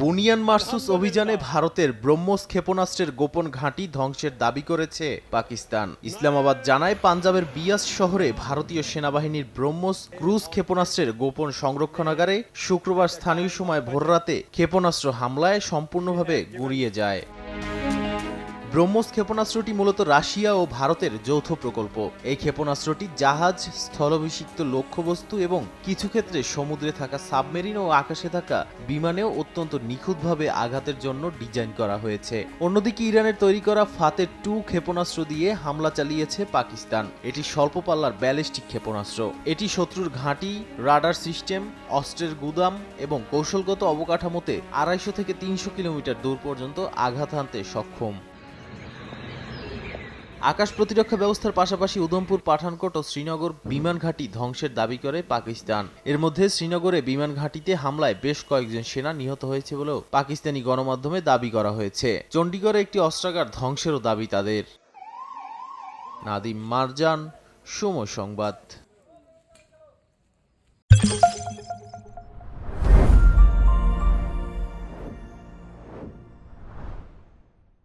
বুনিয়ান মার্সুস অভিযানে ভারতের ব্রহ্মস ক্ষেপণাস্ত্রের গোপন ঘাঁটি ধ্বংসের দাবি করেছে পাকিস্তান। ইসলামাবাদ জানায়, পাঞ্জাবের বিয়াস শহরে ভারতীয় সেনাবাহিনীর ব্রহ্মস ক্রুজ ক্ষেপণাস্ত্রের গোপন সংরক্ষণাগারে শুক্রবার স্থানীয় সময় ভোররাতে ক্ষেপণাস্ত্র হামলায় সম্পূর্ণভাবে গুঁড়িয়ে যায়। ব্রহ্মস ক্ষেপণাস্ত্রটি মূলত রাশিয়া ও ভারতের যৌথ প্রকল্প। এই ক্ষেপণাস্ত্রটি জাহাজ স্থলভিষিক্ত লক্ষ্যবস্তু এবং কিছু ক্ষেত্রে সমুদ্রে থাকা সাবমেরিন ও আকাশে থাকা বিমানেও অত্যন্ত নিখুঁতভাবে আঘাতের জন্য ডিজাইন করা হয়েছে। অন্যদিকে ইরানের তৈরি করা ফাতে টু ক্ষেপণাস্ত্র দিয়ে হামলা চালিয়েছে পাকিস্তান। এটি স্বল্প পাল্লার ব্যালিস্টিক ক্ষেপণাস্ত্র। এটি শত্রুর ঘাঁটি, রাডার সিস্টেম, অস্ত্রের গুদাম এবং কৌশলগত অবকাঠামোতে আড়াইশো থেকে তিনশো কিলোমিটার দূর পর্যন্ত আঘাত হানতে সক্ষম। আকাশ প্রতিরক্ষা ব্যবস্থার পাশাপাশি উধমপুর, পাঠানকোট ও শ্রীনগর বিমান ঘাঁটি ধ্বংসের দাবি করে পাকিস্তান। এর মধ্যে শ্রীনগরে বিমান ঘাঁটিতে হামলায় বেশ কয়েকজন সেনা নিহত হয়েছে বলেও পাকিস্তানি গণমাধ্যমে দাবি করা হয়েছে। চণ্ডীগড়ে একটি অস্ত্রাগার ধ্বংসেরও দাবি তাদের। নাদিম মারজান, সময় সংবাদ।